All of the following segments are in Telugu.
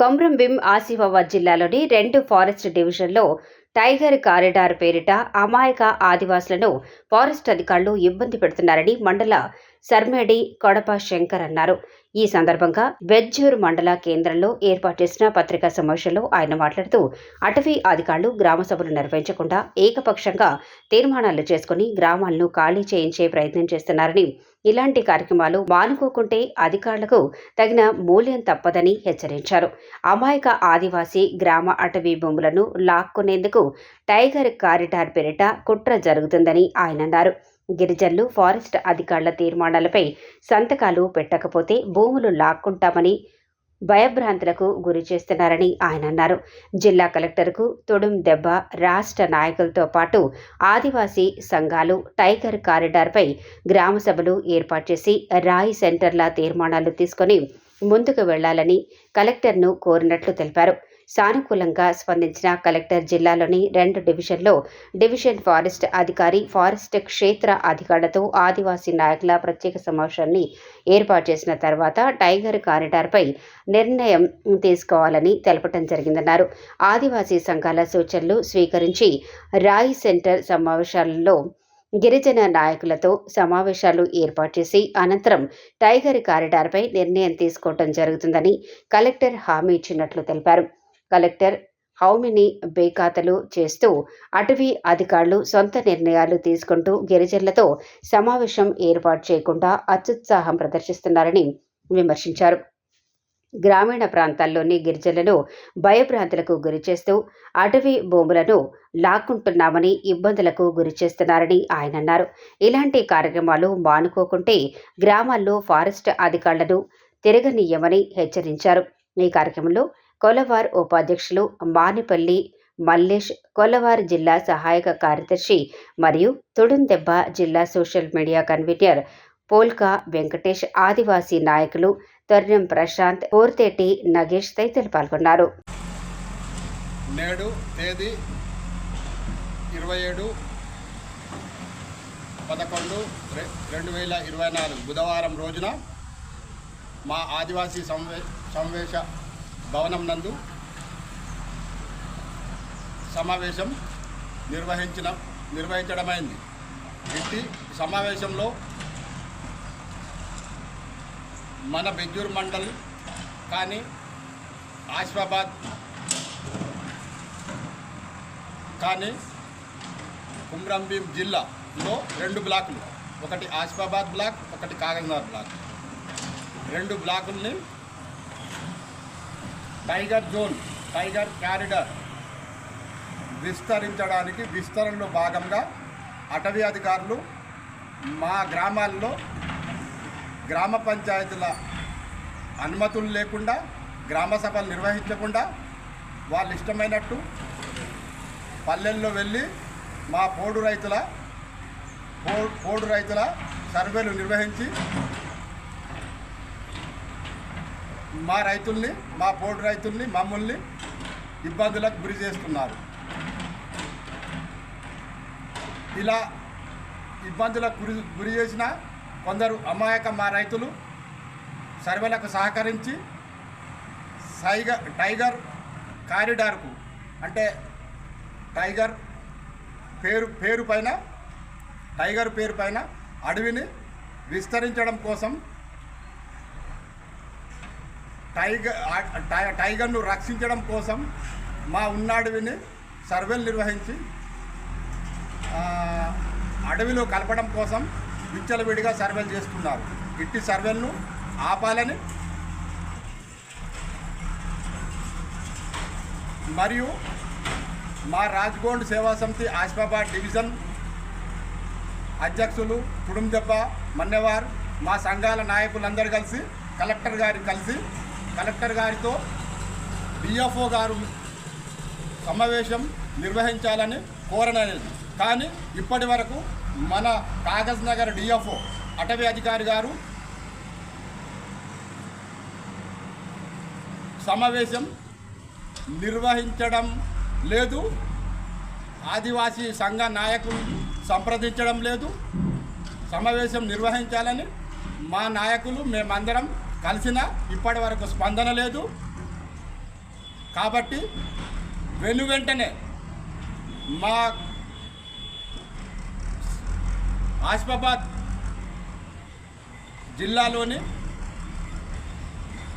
కొమ్రంభీం ఆసిఫాబాద్ జిల్లాలోని రెండు ఫారెస్ట్ డివిజన్లో టైగర్ కారిడార్ పేరిట అమాయక ఆదివాసులను ఫారెస్ట్ అధికారులు ఇబ్బంది పెడుతున్నారని మండల సర్మేడి కొడప శంకర్ అన్నారు. ఈ సందర్భంగా వెజ్జూరు మండల కేంద్రంలో ఏర్పాటు చేసిన పత్రికా సమావేశంలో ఆయన మాట్లాడుతూ అటవీ అధికారులు గ్రామ సభలు నిర్వహించకుండా ఏకపక్షంగా తీర్మానాలు చేసుకుని గ్రామాలను ఖాళీ చేయించే ప్రయత్నం చేస్తున్నారని ఇలాంటి కార్యక్రమాలు మానుకోకుంటే అధికారులకు తగిన మూల్యం తప్పదని హెచ్చరించారు. అమాయక ఆదివాసీ గ్రామ అటవీ భూములను లాక్కునేందుకు టైగర్ కారిడార్ పేరిట కుట్ర జరుగుతుందని ఆయన అన్నారు. గిరిజనులు ఫారెస్ట్ అధికారుల తీర్మానాలపై సంతకాలు పెట్టకపోతే భూములు లాక్కుంటామని భయభ్రాంతులకు గురి చేస్తున్నారని ఆయన అన్నారు. జిల్లా కలెక్టర్కు తొడుం దెబ్బ రాష్ట్ర నాయకులతో పాటు ఆదివాసీ సంఘాలు టైగర్ కారిడార్పై గ్రామ సభలు ఏర్పాటు చేసి రాయి సెంటర్ల తీర్మానాలు తీసుకొని ముందుకు వెళ్ళాలని కలెక్టర్ను కోరినట్లు తెలిపారు. సానుకూలంగా స్పందించిన కలెక్టర్ జిల్లాలోని రెండు డివిజన్లో డివిజన్ ఫారెస్ట్ అధికారి ఫారెస్ట్ క్షేత్ర అధికారులతో ఆదివాసీ నాయకుల ప్రత్యేక సమావేశాన్ని ఏర్పాటు చేసిన తర్వాత టైగర్ కారిడార్పై నిర్ణయం తీసుకోవాలని తెలపడం జరిగిందన్నారు. ఆదివాసీ సంఘాల సూచనలు స్వీకరించి రాయి సెంటర్ సమావేశాలలో గిరిజన నాయకులతో సమావేశాలు ఏర్పాటు చేసి అనంతరం టైగర్ కారిడార్పై నిర్ణయం తీసుకోవడం జరుగుతుందని కలెక్టర్ హామీ ఇచ్చినట్లు తెలిపారు. కలెక్టర్ హౌమిని బేఖాతలు చేస్తూ అటవీ అధికారులు సొంత నిర్ణయాలు తీసుకుంటూ గిరిజనులతో సమావేశం ఏర్పాటు చేయకుండా అత్యుత్సాహం ప్రదర్శిస్తున్నారని విమర్శించారు. గ్రామీణ ప్రాంతాల్లోని గిరిజనులను భయభ్రాంతులకు గురిచేస్తూ అటవీ భూములను లాక్కుంటున్నామని ఇబ్బందులకు గురిచేస్తున్నారని ఆయన అన్నారు. ఇలాంటి కార్యక్రమాలు మానుకోకుంటే గ్రామాల్లో ఫారెస్ట్ అధికారులను తిరగనీయమని హెచ్చరించారు. ఈ కార్యక్రమంలో కొలవార్ ఉపాధ్యక్షులు మానిపల్లి మల్లేష్ కొలవార్ జిల్లా సహాయక కార్యదర్శి మరియు తుడుందెబ్బ జిల్లా social media convener Polka Venkatesh ఆదివాసీ నాయకులు తొర్రెం ప్రశాంత్ పోర్తేటి నగేష్ తదితరులు పాల్గొన్నారు. నేడు తేదీ ఇరవై ఏడు పదకొండు రెండు వేల ఇరవై నాలుగు బుధవారం రోజున మా ఆదివాసీ సంవే సమావేశ భవనం నందు సమావేశం నిర్వహించిన నిర్వహించడమైంది. ఇట్టి సమావేశంలో మన బెజ్జూర్ మండల్ కానీ ఆసిఫాబాద్ కానీ కుమ్రంభీం జిల్లాలో రెండు బ్లాకులు. ఒకటి ఆసిఫాబాద్ బ్లాక్ ఒకటి కాగజ్నగర్ బ్లాక్. రెండు బ్లాకుల్ని టైగర్ జోన్ టైగర్ క్యారిడర్ విస్తరించడానికి విస్తరణలో భాగంగా అటవీ అధికారులు మా గ్రామాల్లో గ్రామ పంచాయతీల అనుమతులు లేకుండా గ్రామ సభలు నిర్వహించకుండా వాళ్ళు ఇష్టమైనట్టు పల్లెల్లో వెళ్ళి మా పోడు రైతుల పోడు రైతుల సర్వేలు నిర్వహించి మా రైతుల్ని మా పోడు రైతుల్ని మమ్మల్ని ఇబ్బందులకు గురి చేస్తున్నారు. ఇలా ఇబ్బందులకు గురి గురి చేసిన కొందరు అమాయక మా రైతులు సర్వేలకు సహకరించి సైగర్ టైగర్ కారిడార్కు అంటే టైగర్ పేరు పేరు పైన టైగర్ పేరు పైన అడవిని విస్తరించడం కోసం టైగర్ టైగర్ను రక్షించడం కోసం మా ఉన్న అడవిని సర్వేలు నిర్వహించి అడవిలో కలపడం కోసం విచ్చలవిడిగా సర్వేలు చేస్తున్నారు. ఇట్టి సర్వేలను ఆపాలని మరియు మా రాజ్గోండ్ సేవా సమితి ఆసిఫాబాద్ డివిజన్ అధ్యక్షులు కుటుంబెబ్బ మన్నెవార్ మా సంఘాల నాయకులందరూ కలిసి కలెక్టర్ గారిని కలిసి కలెక్టర్ గారితో డిఎఫ్ఓ గారు సమావేశం నిర్వహించాలని కోరనలేదు కానీ ఇప్పటి వరకు మన కాగజ్ నగర్ డిఎఫ్ఓ అటవీ అధికారి గారు సమావేశం నిర్వహించడం లేదు. ఆదివాసీ సంఘ నాయకులు సంప్రదించడం లేదు. సమావేశం నిర్వహించాలని మా నాయకులు మేమందరం కలిసిన ఇప్పటి వరకు స్పందన లేదు. కాబట్టి వెను వెంటనే మా ఆసిఫాబాద్ జిల్లాలోని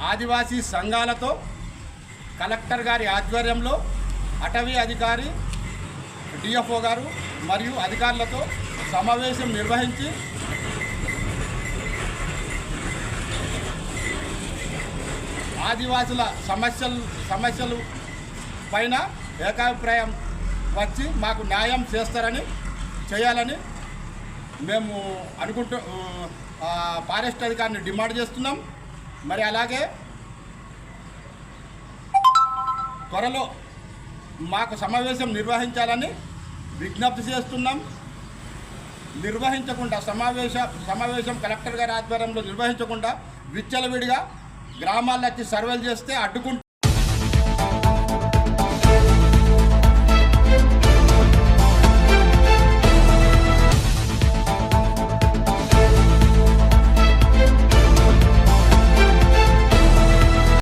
ఆదివాసీ సంఘాలతో కలెక్టర్ గారి ఆధ్వర్యంలో అటవీ అధికారి డిఎఫ్ఓ గారు మరియు అధికారులతో సమావేశం నిర్వహించి ఆదివాసుల సమస్యలు సమస్యలు పైన ఏకాభిప్రాయం వచ్చి మాకు న్యాయం చేస్తారని చేయాలని మేము అనుకుంటూ ఫారెస్ట్ అధికారిని డిమాండ్ చేస్తున్నాం. మరి అలాగే త్వరలో మాకు సమావేశం నిర్వహించాలని విజ్ఞప్తి చేస్తున్నాం. నిర్వహించకుండా సమావేశ సమావేశం కలెక్టర్ గారి ఆధ్వర్యంలో నిర్వహించకుండా విచ్చలవిడిగా గ్రామాల్లో వచ్చి సర్వేలు చేస్తే అడ్డుకుంటూ